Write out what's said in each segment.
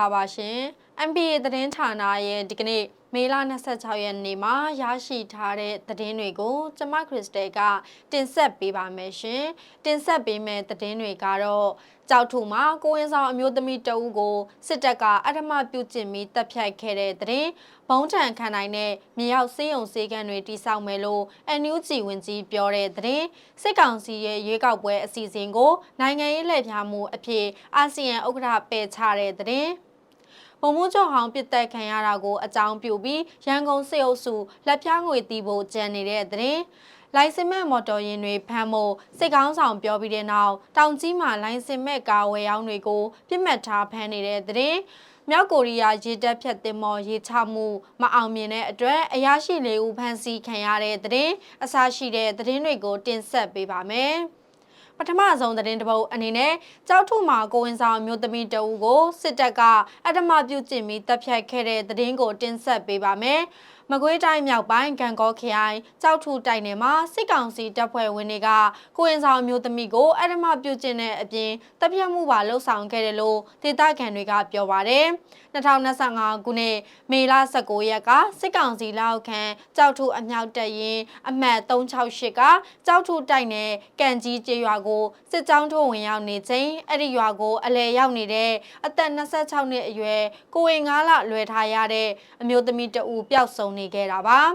မင်္ဂလာပါရှင် MBA သတင်းဌာနရဲ့ဒီကနေ့မေလ26ရက်နေ့မှာရရှိထားတဲ့သတင်းတွေကိုကျမခရစ်စတယ်ကတင်ဆက်ပေးပါမယ်ရှင်တင်ဆက်ပေးမယ့်သတင်းတွေကတော့ကြောက်ထုမှာကိုဝင်ဆောင်အမျိုးသမီးတဦးကိုစစ်တပ်ကအထမပြုကျင့်ပြီးတပ်ဖြတ်ခဲ့တဲ့သတင်းဘုံထန်ခံနိုင်တဲ့မြေရောက်စေးုံစေးကန်တွေတိစောက်မယ်လို့ NUG ဝင်ကြီးပြောတဲ့သတင်းစစ်ကောင်စီရဲ့ရွေးကောက်ပွဲအစီအစဉ်ကိုနိုင်ငံရေးလှည့်ဖျားမှုအဖြစ်အာဆီယံဥက္ကဋ္ဌပယ်ချတဲ့သတင်း ဘုံမိုးကျော်ဟောင်းပြစ်တက်ခံရတာကိုအကြောင်းပြုပြီးရန်ကုန်စစ်အုပ်စုလက်ပြားငွေတီးဖို့ကြံနေတဲ့သတင်းလိုင်စင်မဲ့မော်တော်ယာဉ်တွေဖမ်းဖို့စစ်ကောင်းဆောင်ပြောပြီးတဲ့နောက်တောင်ကြီးမှာလိုင်စင်မဲ့ကားဝယ်ရောင်းတွေကိုပြစ်မှတ်ထားဖမ်းနေတဲ့သတင်းမြောက်ကိုရီးယားရေတပ်ဖြတ်တင်မော်ရေချမှုမအောင်မြင်တဲ့အတွက်အရာရှိလေးဦးဖမ်းဆီးခံရတဲ့သတင်းအစရှိတဲ့သတင်းတွေကိုတင်ဆက်ပေးပါမယ်။ ပထမဆုံးသတင်းတပုတ်အနေနဲ့ကြောက်ထုမှာကိုဝင်ဆောင်မျိုးသမီးတဦးကိုစစ်တပ်ကအတ္တမပြုကျင့်ပြီးတပ်ဖြတ်ခဲ့တဲ့သတင်းကိုတင်ဆက်ပေးပါမယ်။ မကွေးတိုင်းမြောက်ပိုင်းကံကောခရိုင်ကြောက်ထုတိုက်နယ်မှာစစ်ကောင်စီတပ်ဖွဲ့ဝင်တွေကကိုရင်ဆောင်မျိုးသမီးကိုအရမပြုတ်ကျင်တဲ့အပြင်တပ်ဖြတ်မှုပါလှုပ်ဆောင်ခဲ့တယ်လို့ဒေသခံတွေကပြောပါတယ်။2025ခုနှစ်မေလ19ရက်ကစစ်ကောင်စီလက်ခံကြောက်ထုအမြောက်တက်ရင်အမှတ်368ကကြောက်ထုတိုက်နယ်ကံကြီးကျေးရွာကိုစစ်ကြောင်းထိုးဝင်ရောက်နေချိန်အဲ့ဒီရွာကိုအလဲရောက်နေတဲ့အသက်26နှစ်အရွယ်ကိုဝင်ငါးလလွယ်ထားရတဲ့အမျိုးသမီးတဦးပျောက်ဆုံးနေခဲ့တာပါ။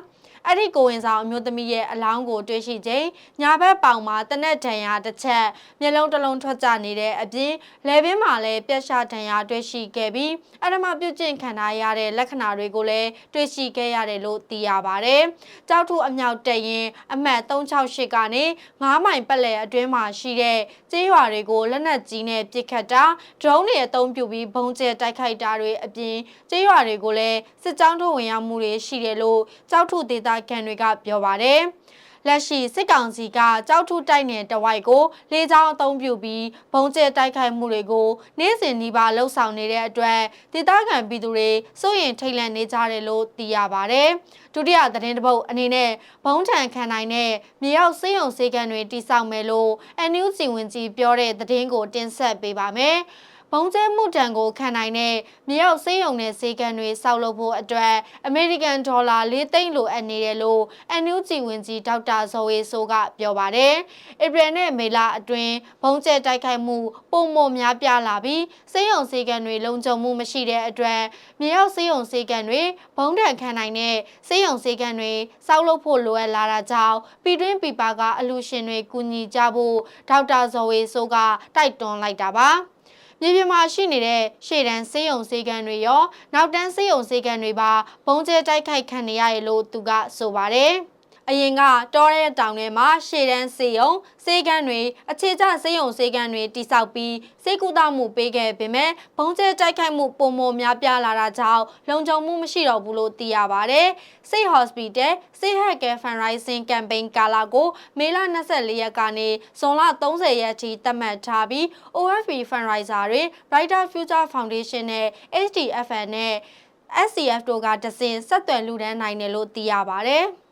အဲ့ဒီကိုဝင်ဆောင်အမျိုးသမီးရဲ့အလောင်းကိုတွေ့ရှိချိန်ညာဘက်ပေါင်မှာတနက်ဒဏ်ရာတစ်ချက်မျက်လုံးတစ်လုံးထွက်ကြနေတဲ့အပြင်လယ်ပင်မှာလည်းပြက်ရှာဒဏ်ရာတွေ့ရှိခဲ့ပြီးအရမပြုတ်ကျင့်ခံထားရတဲ့လက္ခဏာတွေကိုလည်းတွေ့ရှိခဲ့ရတယ်လို့သိရပါတယ်။ကြောက်ထုအမြောက်တက်ရင်အမှတ်368ကနေ9မိုင်ပတ်လည်အတွင်းမှာရှိတဲ့ကျေးရွာတွေကိုလက်နက်ကြီးနဲ့ပစ်ခတ်တာဒရုန်းတွေအသုံးပြုပြီးဘုံကျဲတိုက်ခိုက်တာတွေအပြင်ကျေးရွာတွေကိုလည်းစစ်ကြောင်းထုတ်ဝင်ရောက်မှုတွေရှိတယ်လို့ကြောက်ထုဒေသခံတွေကပြောပါတယ်။လက်ရှိစစ်ကောင်စီကကြောက်ထုတိုက်နယ်တဝိုက်ကိုလေကြောင်းအုံပြုပြီးဘုံကျဲတိုက်ခိုက်မှုတွေကိုနေ့စဉ်နှီးပါလှုပ်ဆောင်နေတဲ့အတွက်ဒေသခံပြည်သူတွေစိုးရင်ထိတ်လန့်နေကြတယ်လို့သိရပါတယ်။ဒုတိယသတင်းတပုတ်အနေနဲ့ဘုံထန်ခံနိုင်တဲ့မြေရောက်စေးုံစေးကန်တွေတိစောက်မယ်လို့ NUG ဝင်ကြီးပြောတဲ့သတင်းကိုတင်ဆက်ပေးပါမယ်။ ဘုံကျဲမှုတံကိုခံနိုင်တဲ့မြေရောက်စေးရုံနဲ့စေကန်တွေစောက်လုပ်ဖို့အတွက်အမေရိကန်ဒေါ်လာ၄သိန်းလိုအပ်နေတယ်လို့ NUG ဝင်ကြီးဒေါက်တာဇော်ဝေဆိုးကပြောပါတယ်။ဧပြီနဲ့မေလအတွင်းဘုံကျဲတိုက်ခိုက်မှုပုံမများပြားလာပြီးစေးရုံစေကန်တွေလုံခြုံမှုမရှိတဲ့အတွက်မြေရောက်စေးရုံစေကန်တွေဘုံတံခံနိုင်တဲ့စေးရုံစေကန်တွေစောက်လုပ်ဖို့လိုအပ်လာတာကြောင့်ပြည်တွင်းပြည်ပကအလူရှင်တွေကူညီကြဖို့ဒေါက်တာဇော်ဝေဆိုးကတိုက်တွန်းလိုက်တာပါ။ မြေပြင်မှာရှိနေတဲ့ရှေ့တန်းစေးရုံစေးကန်တွေရော နောက်တန်းစေးရုံစေးကန်တွေပါဘုံကျဲတိုက်ခိုက်ခံနေရတယ်လို့သူကဆိုပါတယ်။ အရင်ကတောရဲတောင်ထဲမှာရှေ့တန်းစေယုံစေကန်းတွေအခြေကျစေယုံစေကန်းတွေတိစောက်ပြီးစေကူတာမှုပေးခဲ့ပေမဲ့ဘုံကျဲတိုက်ခိုက်မှုပုံမများပြားလာတာကြောင့်လုံခြုံမှုမရှိတော့ဘူးလို့သိရပါတယ်။စိတ် Hospital စိတ်ဟက်ကဲ Fundraising Campaign ကာလာကိုမေလ24ရက်ကနေဇွန်လ30ရက်ထိသတ်မှတ်ထားပြီး OFB Fundraiser တွေ Brighter Future Foundation နဲ့ HDFN နဲ့ SCF တို့ကတစင်ဆက်သွယ်လူဒန်းနိုင်တယ်လို့သိရပါတယ်။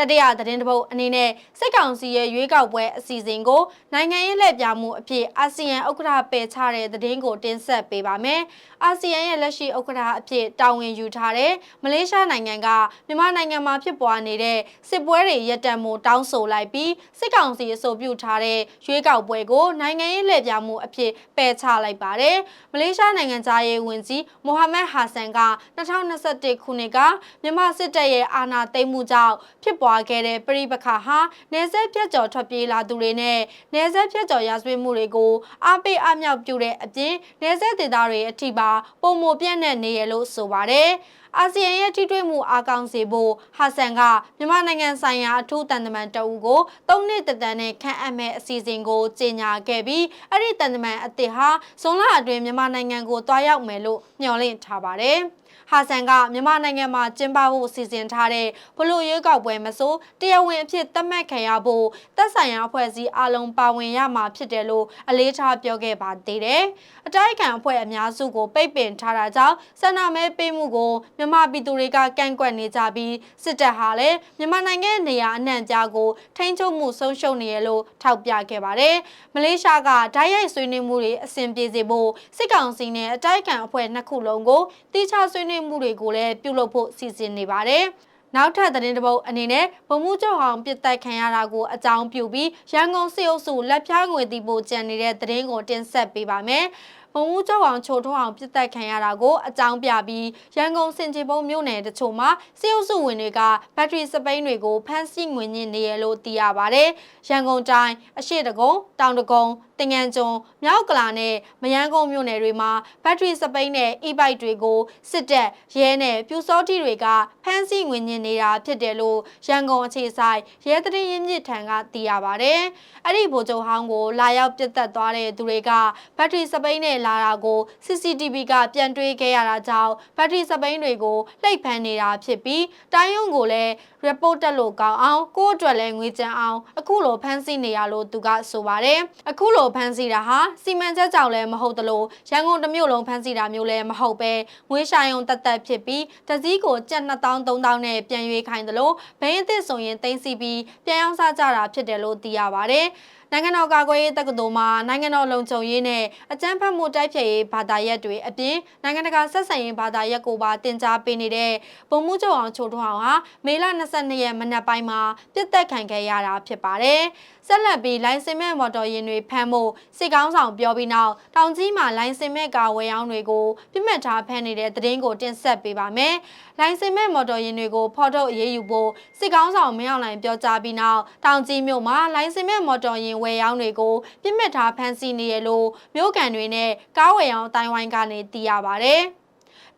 တတိယသတင်းတပုတ်အနေနဲ့စစ်ကောင်စီရဲ့ရွေးကောက်ပွဲအစီအစဉ်ကိုနိုင်ငံရေးလှည့်ပြမှုအဖြစ်အာဆီယံဥက္ကဋ္ဌပယ်ချတဲ့သတင်းကိုတင်ဆက်ပေးပါမယ်။အာဆီယံရဲ့လက်ရှိဥက္ကဋ္ဌအဖြစ်တာဝန်ယူထားတဲ့မလေးရှားနိုင်ငံကမြန်မာနိုင်ငံမှာဖြစ်ပွားနေတဲ့စစ်ပွဲတွေရပ်တန့်မှုတောင်းဆိုလိုက်ပြီးစစ်ကောင်စီအဆိုပြုထားတဲ့ရွေးကောက်ပွဲကိုနိုင်ငံရေးလှည့်ပြမှုအဖြစ်ပယ်ချလိုက်ပါတယ်။မလေးရှားနိုင်ငံသားရေးဝန်ကြီးမိုဟာမက်ဟာဆန်က2021ခုနှစ်ကမြန်မာစစ်တပ်ရဲ့အာဏာသိမ်းမှုကြောင့်ဖြစ်ပွားခဲ့တဲ့ပြိပခါဟာနေဆက်ပြတ်ကျော်ထွက်ပြေးလာသူတွေနဲ့နေဆက်ပြတ်ကျော်ရာဇဝတ်မှုတွေကိုအားပေးအမြောက်ပြုတဲ့အပြင်နေဆက်ဒေသတွေအထိပါပုံမပြန့်နှံ့နေရလို့ဆိုပါတယ်အာဆီယံရဲ့ထိတွေ့မှုအားကောင်းစေဖို့ဟာဆန်ကမြန်မာနိုင်ငံဆိုင်ရာအထူးတန်တမန်တအူကို၃နှစ်တန်နဲ့ခန့်အပ်မဲ့အစီအစဉ်ကိုကြေညာခဲ့ပြီးအဲ့ဒီတန်တမန်အသစ်ဟာဇွန်လအတွင်းမြန်မာနိုင်ငံကိုတွားရောက်မယ်လို့မျှော်လင့်ထားပါတယ်။ ဟာဆန်ကမြန်မာနိုင်ငံမှာကျင်းပဖို့စီစဉ်ထားတဲ့ဘလို့ရွေးကောက်ပွဲမဆိုတရားဝင်အဖြစ်သတ်မှတ်ခံရဖို့သက်ဆိုင်ရာအဖွဲ့အစည်းအလုံးပါဝင်ရမှာဖြစ်တယ်လို့အလေးထားပြောခဲ့ပါသေးတယ်။အတိုက်အခံအဖွဲ့အများစုကိုပိတ်ပင်ထားတာကြောင့်ဆန္ဒမဲပေးမှုကိုမြန်မာပြည်သူတွေကကန့်ကွက်နေကြပြီးစစ်တပ်ဟာလည်းမြန်မာနိုင်ငံနေရာအနှံ့ပြားကိုထိန်းချုပ်မှုဆုံးရှုံးနေရလို့ထောက်ပြခဲ့ပါတယ်။မလေးရှားကဓာတ်ရိုက်ဆွေးနွေးမှုတွေအဆင်ပြေစေဖို့စစ်ကောင်စီနဲ့အတိုက်အခံအဖွဲ့နှစ်ခုလုံးကိုတိကျဆွေးနွေးမှုတွေကိုလည်းပြုလုပ်ဖို့စီစဉ်နေပါတယ်။နောက်ထပ်သတင်းတစ်ပုဒ်အနေနဲ့ဗမှုကျော်အောင်ပြစ်တက်ခံရတာကိုအကြောင်းပြုပြီးရန်ကုန်စစ်အုပ်စုလက်ဖြားငွေတီပိုကြံနေတဲ့သတင်းကိုတင်ဆက်ပေးပါမယ်။မုံဦးကျောက်အောင်ချိုထုံးအောင်ပြစ်တက်ခံရတာကိုအကြောင်းပြပြီးရန်ကုန်စင်ချေပုံမြို့နယ်တချို့မှာစစ်အုပ်စုဝင်တွေကဘက်ထရီစပိန်တွေကိုဖမ်းဆီးငွေညှစ်နေရလို့သိရပါတယ်။ရန်ကုန်တိုင်းအရှိတကုံတောင်တကုံ တင်ငန်းကျွန်းမြောက်ကလာနဲ့မယန်းကုန်းမြို့နယ်တွေမှာဘက်ထရီစပိန်နဲ့ e-bike တွေကိုစစ်တပ်ရဲနဲ့ပြူစောတိတွေကဖမ်းဆီးငွေညှစ်နေတာဖြစ်တယ်လို့ရန်ကုန်အခြေဆိုင်ရဲတရင်ရင်းမြစ်ထံကသိရပါတယ်။အဲ့ဒီဗိုလ်ချုပ်ဟောင်းကိုလာရောက်ပြတ်သက်သွားတဲ့သူတွေကဘက်ထရီစပိန်နဲ့လာတာကို CCTV ကပြန်တွေးခဲ့ရတာကြောင့်ဘက်ထရီစပိန်တွေကိုလှိပ်ဖမ်းနေတာဖြစ်ပြီးတိုင်းရုံကိုလည်း report တက်လို့ကောင်းအောင်ကိုယ့်အတွက်လည်းငွေကြမ်းအောင်အခုလိုဖမ်းဆီးနေရလို့သူကဆိုပါတယ်အခုလိုဖမ်းဆီးတာဟာစီမံချက်ကြောင့်လည်းမဟုတ်တလို့ရန်ကုန်တစ်မြို့လုံးဖမ်းဆီးတာမျိုးလည်းမဟုတ်ပဲငွေရှာယုံတက်တက်ဖြစ်ပြီးတစည်းကိုကျပ်2000 3000နဲ့ပြန်ရွေးခိုင်းတယ်လို့ဘိန်းအသစ်ဆိုရင်တင်စီပြီးပြန်အောင်စားကြတာဖြစ်တယ်လို့သိရပါတယ် နိုင်ငံတော်ကာကွယ်ရေးတက္ကသိုလ်မှာနိုင်ငံတော်လုံခြုံရေးနဲ့အကြမ်းဖက်မှုတိုက်ဖျက်ရေးဘာသာရပ်တွေအပြင်နိုင်ငံတကာဆက်ဆံရေးဘာသာရပ်ကိုပါတင် जा ပေးနေတဲ့ဗိုလ်မှူးချုပ်အောင်ချိုထွန်းအောင်ဟာမေလ22ရက်မနက်ပိုင်းမှာပြစ်တက်ခံခဲ့ရတာဖြစ်ပါတယ်။ဆက်လက်ပြီးလိုင်စင်မဲ့မော်တော်ယာဉ်တွေဖမ်းဖို့စစ်ကောင်းဆောင်ပြောပြီးနောက်တောင်ကြီးမှာလိုင်စင်မဲ့ကာဝယ်ရောင်းတွေကိုပြစ်မှတ်ထားဖမ်းနေတဲ့သတင်းကိုတင်ဆက်ပေးပါမယ်။လိုင်စင်မဲ့မော်တော်ယာဉ်တွေကိုဖော်ထုတ်အရေးယူဖို့စစ်ကောင်းဆောင်မင်းအောင်လှိုင်ပြောကြားပြီးနောက်တောင်ကြီးမြို့မှာလိုင်စင်မဲ့မော်တော်ယာဉ်ဝယ်ရောင်းတွေကိုပြစ်မှတ်ထားဖမ်းဆီးနေရလို့မြို့ကန်တွေနဲ့ကားဝယ်ရောင်းတိုင်းဝိုင်းကနေသိရပါဗျ။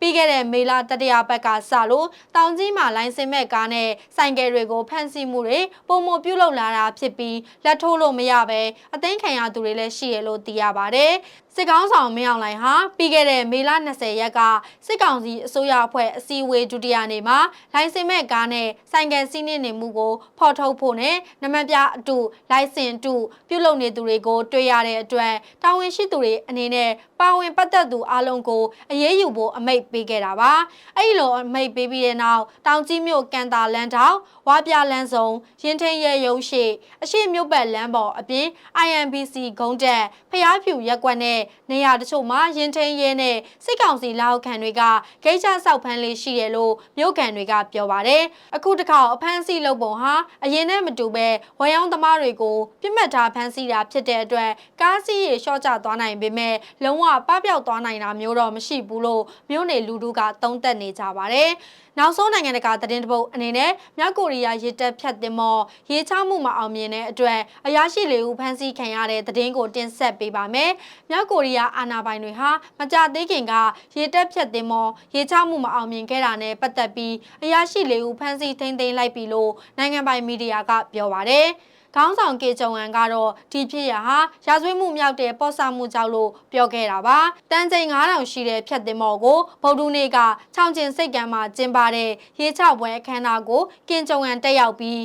ပြီးခဲ့တဲ့မေလတတိယပတ်ကစလို့တောင်ကြီးမှာလိုင်းစင်မဲ့ကားနဲ့ဆိုင်ကယ်တွေကိုဖမ်းဆီးမှုတွေပုံမပြုတ်လောက်လာတာဖြစ်ပြီးလက်ထိုးလို့မရပဲအသိမ်းခံရသူတွေလည်းရှိရလို့သိရပါတယ်စစ်ကောင်းဆောင်မင်းအောင်လှိုင်ဟာပြီးခဲ့တဲ့မေလ20ရက်ကစစ်ကောင်စီအစိုးရအဖွဲ့အစည်းအဝေးဒုတိယနေ့မှာလိုင်စင်မဲ့ကားနဲ့ဆိုင်ကယ်စီးနှင်းနေမှုကိုဖော်ထုတ်ဖို့နဲ့နမပြအတူလိုင်စင်တူပြုလုပ်နေသူတွေကိုတွေ့ရတဲ့အတွက်တာဝန်ရှိသူတွေအနေနဲ့ပါဝင်ပတ်သက်သူအလုံးကိုအရေးယူဖို့အမိန့်ပေးခဲ့တာပါအဲ့ဒီလိုအမိန့်ပေးပြီးတဲ့နောက်တောင်ကြီးမြို့ကန်တာလန်တောင်ဝါပြလန်းစုံရင်ထင်းရဲရုံရှိအရှိမြို့ပတ်လမ်းပေါ်အပြင် IMBC ဂုံးတက်ဖျားဖြူရက်ကွက်နဲ့နေရာတချို့မှာရင်ထင်းရဲနဲ့စစ်ကောင်စီလက်အောက်ခံတွေကဂိတ်ချဆောက်ဖမ်းလေးရှိရလို့မြို့ကန်တွေကပြောပါတယ်အခုတစ်ခါအဖမ်းဆီးလုပ်ပုံဟာအရင်နဲ့မတူပဲဝယ်ရောင်းသမားတွေကိုပြစ်မှတ်ထားဖမ်းဆီးတာဖြစ်တဲ့အတွက်ကားစီးရေလျှော့ချသွားနိုင်ပေမဲ့လုံးဝပပျောက်သွားနိုင်တာမျိုးတော့မရှိဘူးလို့မြို့နယ်လူထုကသုံးသပ်နေကြပါတယ်နောက်ဆုံးနိုင်ငံတကာသတင်းတပုတ်အနေနဲ့မြောက်ကိုရီးယားရေတပ်ဖြတ်တင်မော်ရေချမှုမအောင်မြင်တဲ့အတွက်အရာရှိလေးဦးဖမ်းဆီးခံရတဲ့သတင်းကိုတင်ဆက်ပေးပါမယ်။မြောက်ကိုရီးယားအာဏာပိုင်တွေဟာမကြသေးခင်ကရေတပ်ဖြတ်တင်မော်ရေချမှုမအောင်မြင်ခဲ့တာနဲ့ပတ်သက်ပြီးအရာရှိလေးဦးဖမ်းဆီးထိန်းသိမ်းလိုက်ပြီလို့နိုင်ငံပိုင်မီဒီယာကပြောပါရယ်။ခေါင်းဆောင်ကေဂျုံဝမ်ကတော့ဒီဖြစ်ရဟာရာဇဝတ်မှုမြောက်တဲ့ပေါ့ဆမှုကြောင့်လို့ပြောခဲ့တာပါတန်ချိန်9000ရှိတဲ့ဖြတ်တင်မော်ကိုဗုဒ္ဓနေ့ကချောင်းကျင်စိတ်ကံမှာကျင်းပတဲ့ရေချပွဲအခမ်းအနားကိုကင်ဂျုံဝမ်တက်ရောက်ပြီး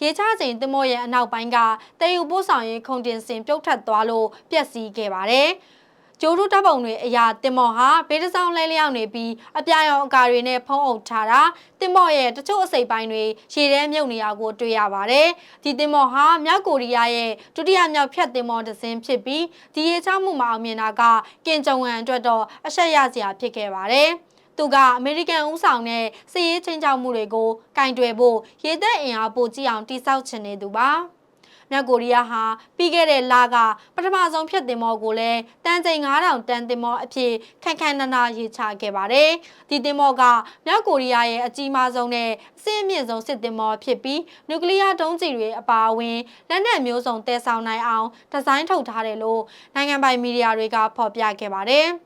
ရေချချိန်သမောရဲ့အနောက်ပိုင်းကတည်ယူပို့ဆောင်ရေးခုံတင်စင်ပြုတ်ထက်သွားလို့ပျက်စီးခဲ့ပါတယ်။ကျိုးတို့တပ်ပုံတွေအရာတင်မော်ဟာဘေးတစောင်းလဲလျောက်နေပြီးအပြာရောင်အကာတွေနဲ့ဖုံးအုပ်ထားတာတင်မော်ရဲ့တချို့အစိပ်ပိုင်းတွေရေထဲမြုပ်နေရကိုတွေ့ရပါတယ်ဒီတင်မော်ဟာမြောက်ကိုရီးယားရဲ့ဒုတိယမြောက်ဖြတ်တင်မော်တစ်စင်းဖြစ်ပြီးဒီရေချမှုမှာအောင်မြင်တာကကင်ဂျုံဝမ်အတွက်တော့အဆက်ရစရာဖြစ်ခဲ့ပါတယ် သူကအမေရိကန်ဦးဆောင်တဲ့စစ်ရေးချင်းချောက်မှုတွေကိုကင်တွယ်ဖို့ရေသက်အင်အားပိုကြီးအောင်တိစောက်ချင်နေသူပါ။မြောက်ကိုရီးယားဟာပြီးခဲ့တဲ့လကပထမဆုံးဖြတ်တင်မောကိုလည်းတန်ချိန်9000တန်တင်မောအဖြစ်ခန့်ခန့်နာနာရေးချခဲ့ပါတယ်။ဒီတင်မောကမြောက်ကိုရီးယားရဲ့အကြီးမားဆုံးနဲ့အဆင့်အမြင့်ဆုံးစစ်တင်မောဖြစ်ပြီးနျူကလ িয়ার ဒုံးကျည်တွေအပါအဝင်လက်နက်မျိုးစုံတည်ဆောင်နိုင်အောင်ဒီဇိုင်းထုတ်ထားတယ်လို့နိုင်ငံပိုင်မီဒီယာတွေကဖော်ပြခဲ့ပါတယ်။